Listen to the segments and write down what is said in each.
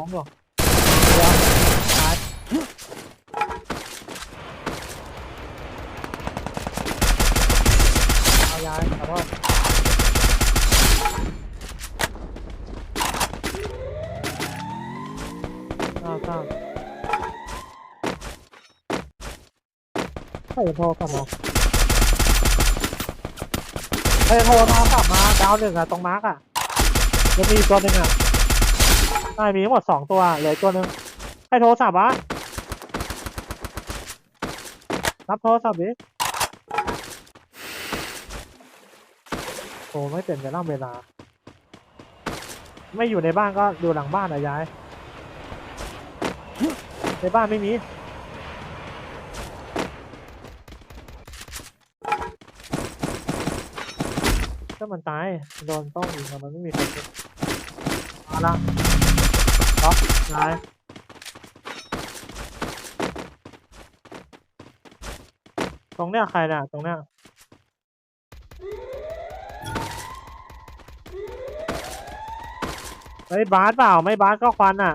วงอาเดี๋ยวตายเอายายขอโทษอ้าวอ้าวใครจะโทรกลับมาใครจะโทรมากลับมาดาวหนึ่งอะตรงมาร์กอะยังมีอีกตัวหนึ่งอะ ช่มีทั้งหมดสองตัวเหลือตัวหนึ่งให้โทรศัพท์วะรับโทรศัพท์ดิโอ้ไม่เป็นเวลาเวลา ไม่อยู่ในบ้านก็อยู่หลังบ้านอะยาย ในบ้านไม่มีถ้ามันตายโดนต้องยิงอะมันไม่มีใคร มาละล็อกตายตรงเนี้ยใครน่ะตรงเนี้ยเฮ้ยบาสเปล่าไม่บาสก็ควันอะ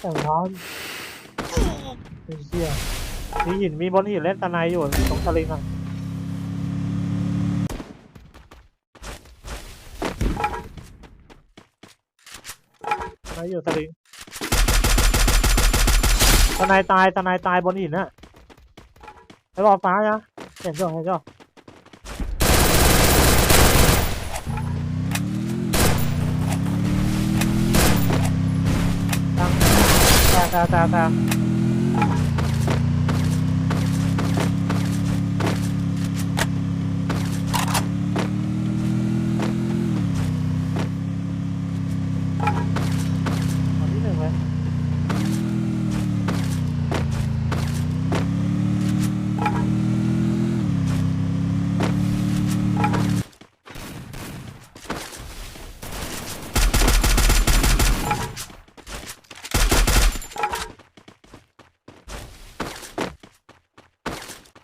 แต่งร้อนไอ้เชี่ยมีหินมีบนหินเล่นตะไนอยู่ตรงสลิงอะ นายอยู่สลิงทนายตายทนายตายบนหินน่ะไปบอกฟ้านะเห็นจ้ะเห็นจ้องตาตาตาตา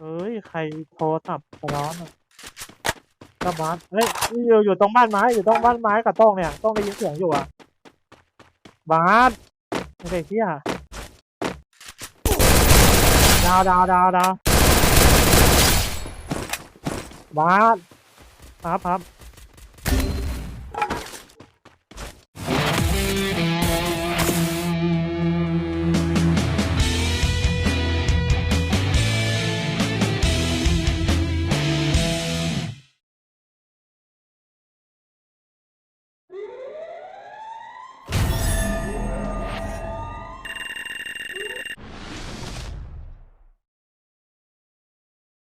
เฮ้ย ใครโทรศัพท์กระร้อนอะกระบานเฮ้ยอยู่อยู่ตรงบ้านไม้อยู่ตรงบ้านไม้กับต้องเนี่ยต้องได้ยินเสียงอยู่อะบาสไอ้เด็กเที่ยดาวดาวดาวดาวบาสครับครับ